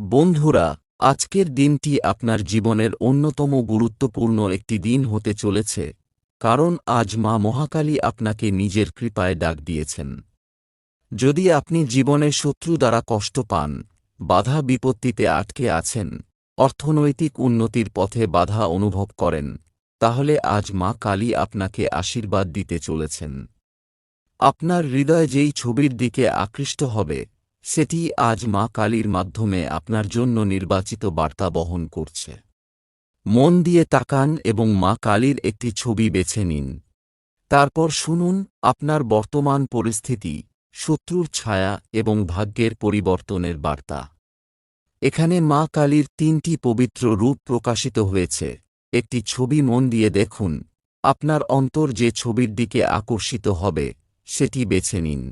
বন্ধুরা, আজকের দিনটি আপনার জীবনের অন্যতম গুরুত্বপূর্ণ একটি দিন হতে চলেছে, কারণ আজ মা মহাকালী আপনাকে নিজের কৃপায় ডাক দিয়েছেন। যদি আপনি জীবনে শত্রু দ্বারা কষ্ট পান, বাধা বিপত্তিতে আটকে আছেন, অর্থনৈতিক উন্নতির পথে বাধা অনুভব করেন, তাহলে আজ মা কালী আপনাকে আশীর্বাদ দিতে চলেছেন। আপনার হৃদয় যেই ছবির দিকে আকৃষ্ট হবে সেটি আজ মা কালীর মাধ্যমে আপনার জন্য নির্বাচিত বার্তা বহন করছে। মন দিয়ে তাকান এবং মা কালীর একটি ছবি বেছে নিন। তারপর শুনুন, আপনার বর্তমান পরিস্থিতি, শত্রুর ছায়া এবং ভাগ্যের পরিবর্তনের বার্তা। এখানে মা কালীর তিনটি পবিত্র রূপ প্রকাশিত হয়েছে। একটি ছবি মন দিয়ে দেখুন, আপনার অন্তর যে ছবির দিকে আকর্ষিত হবে, সেটি বেছে নিন।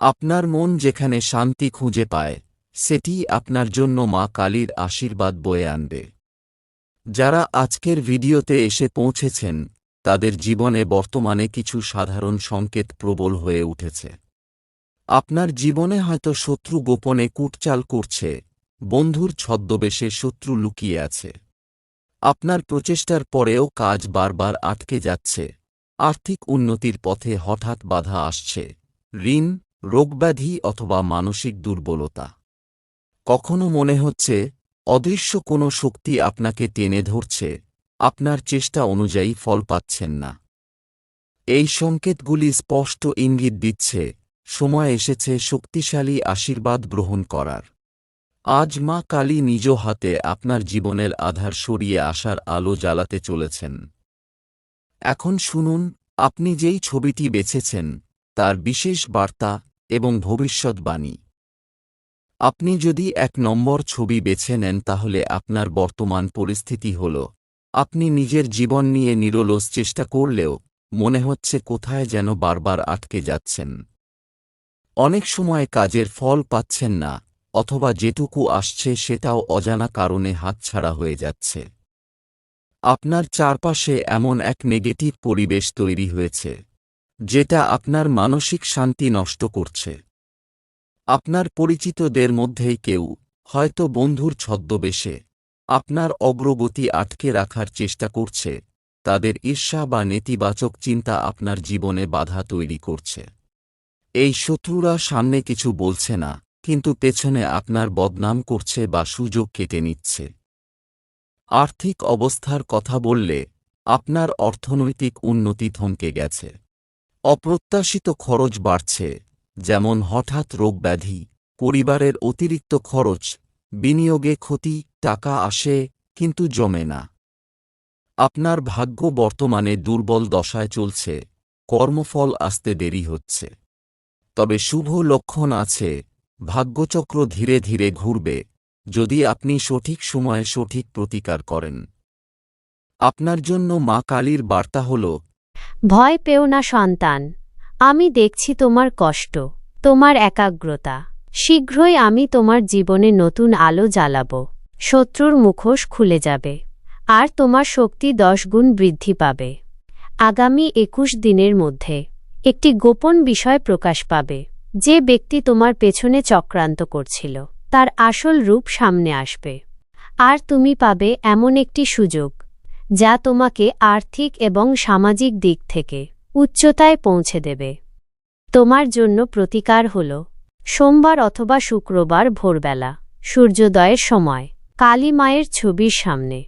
আপনার মন যেখানে শান্তি খুঁজে পায়, সেটি আপনার জন্য মা কালীর আশীর্বাদ বয়ে আনবে। যারা আজকের ভিডিওতে এসে পৌঁছেছেন, তাদের জীবনে বর্তমানে কিছু সাধারণ সংকেত প্রবল হয়ে উঠেছে। আপনার জীবনে হয়তো শত্রু গোপনে কুটচাল করছে, বন্ধুর ছদ্মবেশে শত্রু লুকিয়ে আছে। আপনার প্রচেষ্টার পরেও কাজ বারবার আটকে যাচ্ছে, আর্থিক উন্নতির পথে হঠাৎ বাধা আসছে। ঋণ রোগব্যাধি অথবা মানসিক দুর্বলতা। কখনো মনে হচ্ছে, অদৃশ্য কোনো শক্তি আপনাকে টেনে ধরছে, আপনার চেষ্টা অনুযায়ী ফল পাচ্ছেন না। এই সংকেতগুলি স্পষ্ট ইঙ্গিত দিচ্ছে, সময় এসেছে শক্তিশালী আশীর্বাদ গ্রহণ করার। আজ মা কালী নিজ হাতে আপনার জীবনের আধার সরিয়ে আসার আলো জ্বালাতে চলেছেন। এখন শুনুন, আপনি যেই ছবিটি বেছেছেন, তার বিশেষ বার্তা এবং ভবিষ্যৎবাণী। আপনি যদি এক নম্বর ছবি বেছে নেন তাহলে আপনার বর্তমান পরিস্থিতি হল, আপনি নিজের জীবন নিয়ে নিরলস চেষ্টা করলেও মনে হচ্ছে কোথায় যেন বারবার আটকে যাচ্ছেন। অনেক সময় কাজের ফল পাচ্ছেন না, অথবা যেটুকু আসছে সেটাও অজানা কারণে হাতছাড়া হয়ে যাচ্ছে। আপনার চারপাশে এমন এক নেগেটিভ পরিবেশ তৈরি হয়েছে। যেটা আপনার মানসিক শান্তি নষ্ট করছে। আপনার পরিচিতদের মধ্যেই কেউ, হয়তো বন্ধুর ছদ্মবেশে, আপনার অগ্রগতি আটকে রাখার চেষ্টা করছে, তাদের ঈর্ষা বা নেতিবাচক চিন্তা আপনার জীবনে বাধা তৈরি করছে। এই শত্রুরা সামনে কিছু বলছে না, কিন্তু পেছনে আপনার বদনাম করছে বা সুযোগ কেটে নিচ্ছে। আর্থিক অবস্থার কথা বললে, আপনার অর্থনৈতিক উন্নতি থমকে গেছে। অপ্রত্যাশিত খরচ বাড়ছে, যেমন হঠাৎ রোগব্যাধি পরিবারের অতিরিক্ত খরচ, বিনিয়োগে ক্ষতি, টাকা আসে, কিন্তু জমে না। আপনার ভাগ্য বর্তমানে দুর্বল দশায় চলছে, কর্মফল আসতে দেরি হচ্ছে। তবে শুভ লক্ষণ আছে, ভাগ্যচক্র ধীরে ধীরে ঘুরবে, যদি আপনি সঠিক সময়ে সঠিক প্রতিকার করেন। আপনার জন্য মা কালীর বার্তা হল ভয় পেও না, সন্তান। আমি দেখছি তোমার কষ্ট, তোমার একাগ্রতা। শীঘ্রই আমি তোমার জীবনে নতুন আলো জ্বালাব। শত্রুর মুখোশ খুলে যাবে, আর তোমার শক্তি দশ গুণ বৃদ্ধি পাবে। আগামী একুশ দিনের মধ্যে একটি গোপন বিষয় প্রকাশ পাবে, যে ব্যক্তি তোমার পেছনে চক্রান্ত করছিল। তার আসল রূপ সামনে আসবে। আর তুমি পাবে এমন একটি সুযোগ যা তোমাকে আর্থিক এবং সামাজিক দিক থেকে উচ্চতায় পৌঁছে দেবে। তোমার জন্য প্রতিকার হল, সোমবার অথবা শুক্রবার ভোরবেলা, সূর্যোদয়ের সময়। কালী মায়ের ছবির সামনে,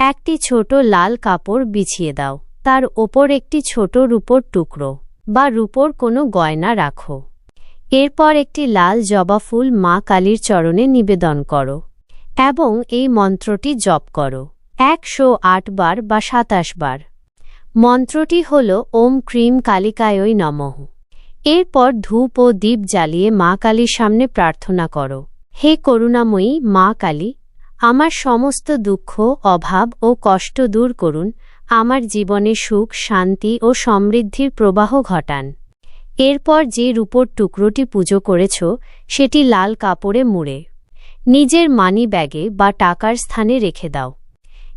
একটি ছোট লাল কাপড় বিছিয়ে দাও, তার ওপর একটি ছোট রূপোর টুকরো বা রূপোর কোনো গয়না রাখো। এরপর একটি লাল জবা ফুল মা কালীর চরণে নিবেদন করো এবং এই মন্ত্রটি জপ করো। একশো আট বার বা সাতাশ বার। মন্ত্রটি হল, ওম ক্রিম কালিকায়ই নমঃ। এরপর ধূপ ও দীপ জ্বালিয়ে মা কালীর সামনে প্রার্থনা করো। হে করুণাময়ী মা কালী, আমার সমস্ত দুঃখ, অভাব ও কষ্ট দূর করুন। আমার জীবনে সুখ, শান্তি ও সমৃদ্ধির প্রবাহ ঘটান। এরপর যে রূপোর টুকরোটি পুজো করেছ, সেটি লাল কাপড়ে মুড়ে। নিজের মানি ব্যাগে বা টাকার স্থানে রেখে দাও।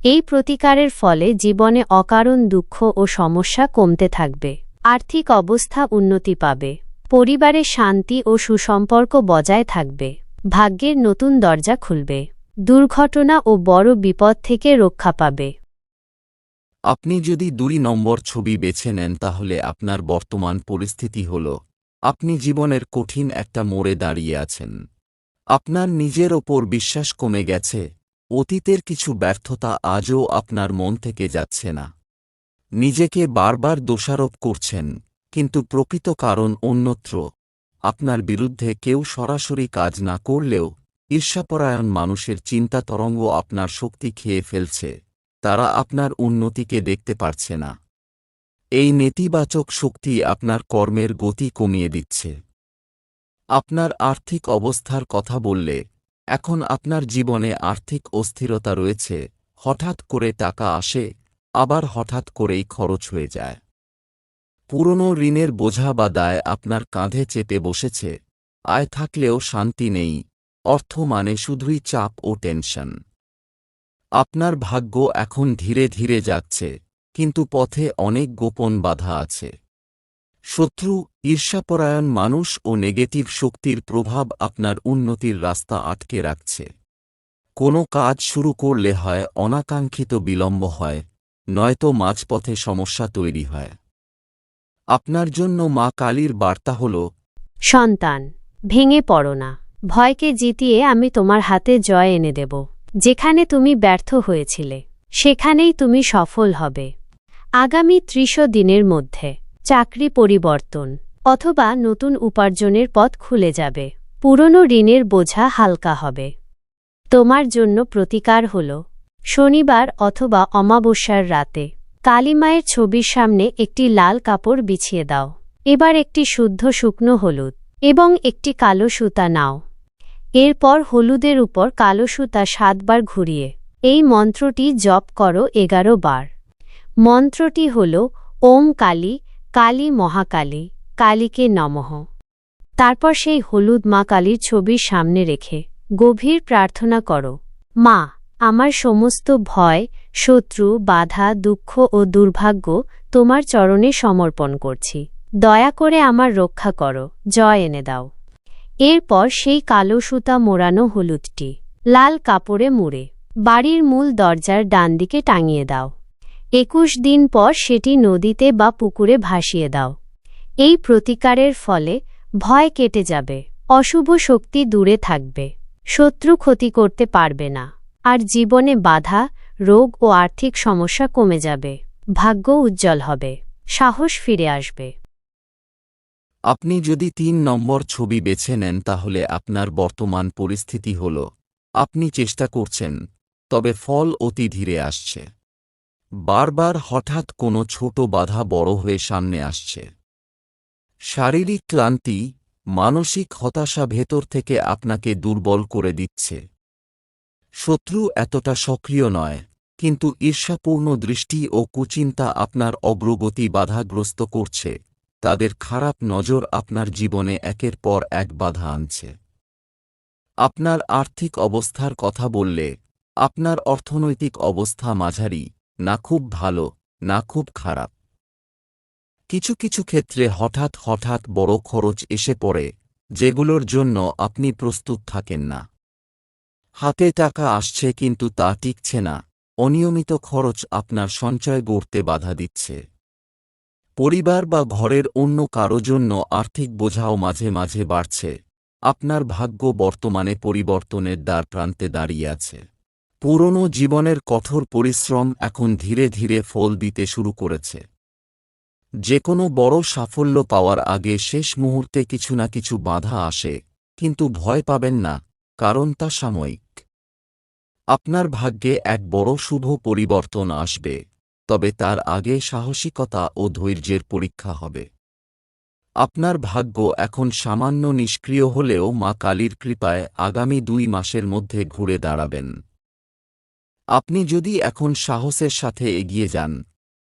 এই প্রতিকারের ফলে জীবনে অকারণ দুঃখ ও সমস্যা কমতে থাকবে, আর্থিক অবস্থা উন্নতি পাবে, পরিবারে শান্তি ও সুসম্পর্ক বজায় থাকবে, ভাগ্যের নতুন দরজা খুলবে, দুর্ঘটনা ও বড় বিপদ থেকে রক্ষা পাবে। আপনি যদি দুই নম্বর ছবি বেছে নেন তাহলে আপনার বর্তমান পরিস্থিতি হল, আপনি জীবনের কঠিন একটা মোড়ে দাঁড়িয়ে আছেন। আপনার নিজের ওপর বিশ্বাস কমে গেছে অতীতের কিছু ব্যর্থতা আজও আপনার মন থেকে যাচ্ছে না। নিজেকে বারবার দোষারোপ করছেন, কিন্তু প্রকৃত কারণ অন্যত্র। আপনার বিরুদ্ধে কেউ সরাসরি কাজ না করলেও, ঈর্ষাপরায়ণ মানুষের চিন্তা তরঙ্গ আপনার শক্তি খেয়ে ফেলছে, তারা আপনার উন্নতিকে দেখতে পারছে না। এই নেতিবাচক শক্তি আপনার কর্মের গতি কমিয়ে দিচ্ছে। আপনার আর্থিক অবস্থার কথা বললে এখন আপনার জীবনে আর্থিক অস্থিরতা রয়েছে, হঠাৎ করে টাকা আসে, আবার হঠাৎ করেই খরচ হয়ে যায়। পুরনো ঋণের বোঝা বা দায় আপনার কাঁধে চেপে বসেছে, আয় থাকলেও শান্তি নেই, অর্থ মানে শুধুই চাপ ও টেনশন। আপনার ভাগ্য এখন ধীরে ধীরে যাচ্ছে, কিন্তু পথে অনেক গোপন বাধা আছে। শত্রু, ঈর্ষাপরায়ণ মানুষ ও নেগেটিভ শক্তির প্রভাব আপনার উন্নতির রাস্তা আটকে রাখছে। কোনো কাজ শুরু করলে হয়, অনাকাঙ্ক্ষিত বিলম্ব হয়, নয়তো মাঝপথে সমস্যা তৈরি হয়। আপনার জন্য মা কালীর বার্তা হল, সন্তান, ভেঙে পড়ো না। ভয়কে জিতিয়ে আমি তোমার হাতে জয় এনে দেব। যেখানে তুমি ব্যর্থ হয়েছিলে, সেখানেই তুমি সফল হবে। আগামী ত্রিশ দিনের মধ্যে। চাকরি পরিবর্তন অথবা নতুন উপার্জনের পথ খুলে যাবে। পুরনো ঋণের বোঝা হালকা হবে। তোমার জন্য প্রতিকার হল শনিবার অথবা অমাবস্যার রাতে। কালীমায়ের ছবির সামনে একটি লাল কাপড় বিছিয়ে দাও। এবার একটি শুদ্ধ শুকনো হলুদ এবং একটি কালো সুতা নাও। এরপর হলুদের উপর কালো সুতা সাতবার ঘুরিয়ে এই মন্ত্রটি জপ করো এগারো বার। মন্ত্রটি হল, ওম কালী কালী মহাকালী, কালীকে নমঃ। তারপর সেই হলুদ মা কালীর ছবির সামনে রেখে গভীর প্রার্থনা করো, মা, আমার সমস্ত ভয়, শত্রু, বাধা, দুঃখ ও দুর্ভাগ্য তোমার চরণে সমর্পণ করছি। দয়া করে আমার রক্ষা করো, জয় এনে দাও এরপর সেই কালো সুতা মোড়ানো হলুদটি লাল কাপড়ে মুড়ে, বাড়ির মূল দরজার ডান দিকে টাঙিয়ে দাও। একুশ দিন পর সেটি নদীতে বা পুকুরে ভাসিয়ে দাও। এই প্রতিকারের ফলে ভয় কেটে যাবে, অশুভ শক্তি দূরে থাকবে, শত্রু ক্ষতি করতে পারবে না, আর জীবনে বাধা, রোগ ও আর্থিক সমস্যা কমে যাবে, ভাগ্য উজ্জ্বল হবে, সাহস ফিরে আসবে। আপনি যদি তিন নম্বর ছবি বেছে নেন তাহলে আপনার বর্তমান পরিস্থিতি হল, আপনি চেষ্টা করছেন, তবে ফল অতি ধীরে আসছে। বারবার হঠাৎ কোনো ছোট বাধা বড় হয়ে সামনে আসছে। শারীরিক ক্লান্তি, মানসিক হতাশা ভেতর থেকে আপনাকে দুর্বল করে দিচ্ছে। শত্রু এতটা সক্রিয় নয়, কিন্তু ঈর্ষাপূর্ণ দৃষ্টি ও কুচিন্তা আপনার অগ্রগতি বাধাগ্রস্ত করছে। তাদের খারাপ নজর আপনার জীবনে একের পর এক বাধা আনছে। আপনার আর্থিক অবস্থার কথা বললে, আপনার অর্থনৈতিক অবস্থা মাঝারি না খুব ভালো, না খুব খারাপ। কিছু কিছু ক্ষেত্রে হঠাৎ হঠাৎ বড় খরচ এসে পড়ে, যেগুলোর জন্য আপনি প্রস্তুত থাকেন না। হাতে টাকা আসছে কিন্তু তা টিকছে না, অনিয়মিত খরচ আপনার সঞ্চয় গড়তে বাধা দিচ্ছে। পরিবার বা ঘরের অন্য কারও জন্য আর্থিক বোঝাও মাঝে মাঝে বাড়ছে, আপনার ভাগ্য বর্তমানে পরিবর্তনের দ্বার প্রান্তে দাঁড়িয়ে আছে। পুরনো জীবনের কঠোর পরিশ্রম এখন ধীরে ধীরে ফল দিতে শুরু করেছে। যে কোনো বড় সাফল্য পাওয়ার আগে শেষ মুহূর্তে কিছু না কিছু বাধা আসে, কিন্তু ভয় পাবেন না, কারণ তা সাময়িক। আপনার ভাগ্যে এক বড় শুভ পরিবর্তন আসবে, তবে তার আগে সাহসিকতা ও ধৈর্যের পরীক্ষা হবে। আপনার ভাগ্য এখন সামান্য নিষ্ক্রিয় হলেও মা কালীর কৃপায় আগামী দুই মাসের মধ্যে ঘুরে দাঁড়াবেন। আপনি যদি এখন সাহসের সাথে এগিয়ে যান,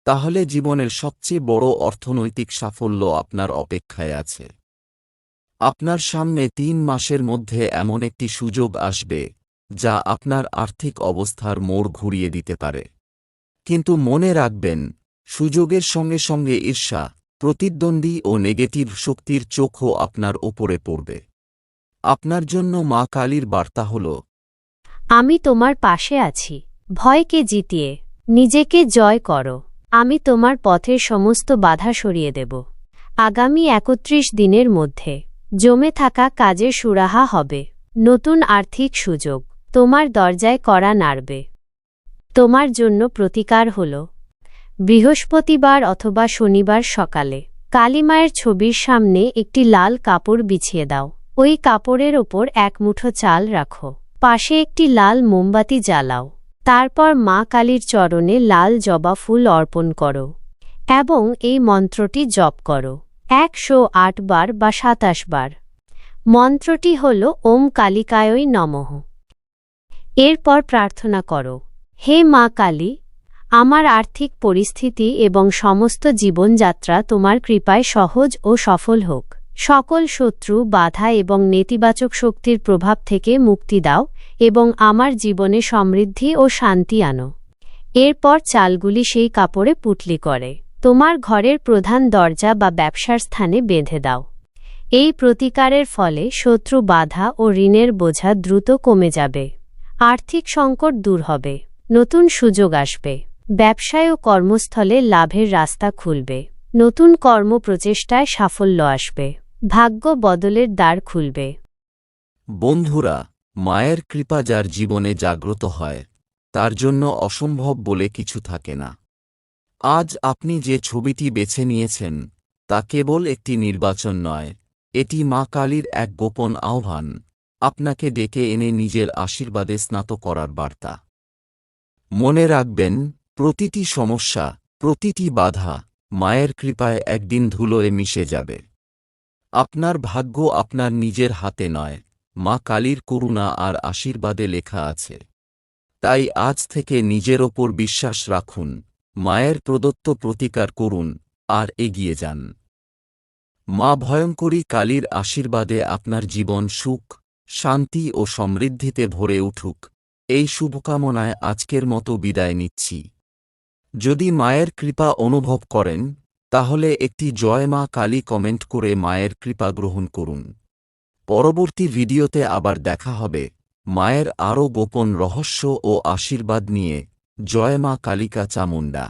তাহলে জীবনের সবচেয়ে বড় অর্থনৈতিক সাফল্য আপনার অপেক্ষায় আছে। আপনার সামনে তিন মাসের মধ্যে এমন একটি সুযোগ আসবে, যা আপনার আর্থিক অবস্থার মোড় ঘুরিয়ে দিতে পারে। কিন্তু মনে রাখবেন, সুযোগের সঙ্গে সঙ্গে ঈর্ষা, প্রতিদ্বন্দ্বী ও নেগেটিভ শক্তির চোখও আপনার ওপরে পড়বে। আপনার জন্য মা কালীর বার্তা হল, আমি তোমার পাশে আছি। ভয়কে জিতিয়ে, নিজেকে জয় করো। আমি তোমার পথের সমস্ত বাধা সরিয়ে দেব। আগামী একত্রিশ দিনের মধ্যে জমে থাকা কাজের সুরাহা হবে। নতুন আর্থিক সুযোগ। তোমার দরজায় করা নাড়বে। তোমার জন্য প্রতিকার হল। বৃহস্পতিবার অথবা শনিবার সকালে কালীমায়ের ছবির সামনে একটি লাল কাপড় বিছিয়ে দাও। ওই কাপড়ের ওপর এক মুঠো চাল রাখো। পাশে একটি লাল মোমবাতি জ্বালাও। তারপর মা কালীর চরণে লাল জবা ফুল অর্পণ করো এবং এই মন্ত্রটি জপ করো। একশো বার বা সাতাশ বার। মন্ত্রটি হল, ওম কালিকায়ই নমঃ। এরপর প্রার্থনা করো, হে মা কালী, আমার আর্থিক পরিস্থিতি এবং সমস্ত জীবনযাত্রা তোমার কৃপায় সহজ ও সফল হোক। সকল শত্রু, বাধা এবং নেতিবাচক শক্তির প্রভাব থেকে মুক্তি দাও এবং আমার জীবনে সমৃদ্ধি ও শান্তি আনো। এরপর চালগুলি সেই কাপড়ে পুটলি করে। তোমার ঘরের প্রধান দরজা বা ব্যবসার স্থানে বেঁধে দাও। এই প্রতিকারের ফলে শত্রু বাধা ও ঋণের বোঝা দ্রুত কমে যাবে। আর্থিক সংকট দূর হবে। নতুন সুযোগ আসবে। ব্যবসায় ও কর্মস্থলে লাভের রাস্তা খুলবে। নতুন কর্ম প্রচেষ্টায় সাফল্য আসবে। ভাগ্য বদলের দ্বার খুলবে। বন্ধুরা মায়ের কৃপা যার জীবনে জাগ্রত হয়, তার জন্য অসম্ভব বলে কিছু থাকে না। আজ আপনি যে ছবিটি বেছে নিয়েছেন, তা কেবল একটি নির্বাচন নয়, এটি মা কালীর এক গোপন আহ্বান, আপনাকে ডেকে এনে নিজের আশীর্বাদে স্নাত করার বার্তা। মনে রাখবেন, প্রতিটি সমস্যা, প্রতিটি বাধা, মায়ের কৃপায় একদিন ধুলোয় মিশে যাবে। আপনার ভাগ্য আপনার নিজের হাতে নয় মা কালীর করুণা আর আশীর্বাদে লেখা আছে। তাই আজ থেকে নিজের ওপর বিশ্বাস রাখুন, মায়ের প্রদত্ত প্রতিকার করুন, আর এগিয়ে যান। মা ভয়ঙ্করী কালীর আশীর্বাদে আপনার জীবন সুখ, শান্তি ও সমৃদ্ধিতে ভরে উঠুক। এই শুভকামনায় আজকের মতো বিদায় নিচ্ছি। যদি মায়ের কৃপা অনুভব করেন, তাহলে একটি জয় মা কালী কমেন্ট করে মায়ের কৃপা গ্রহণ করুন। পরবর্তী ভিডিওতে আবার দেখা হবে। মায়ের আরও গোপন রহস্য ও আশীর্বাদ নিয়ে। জয়মা কালিকা চামুণ্ডা।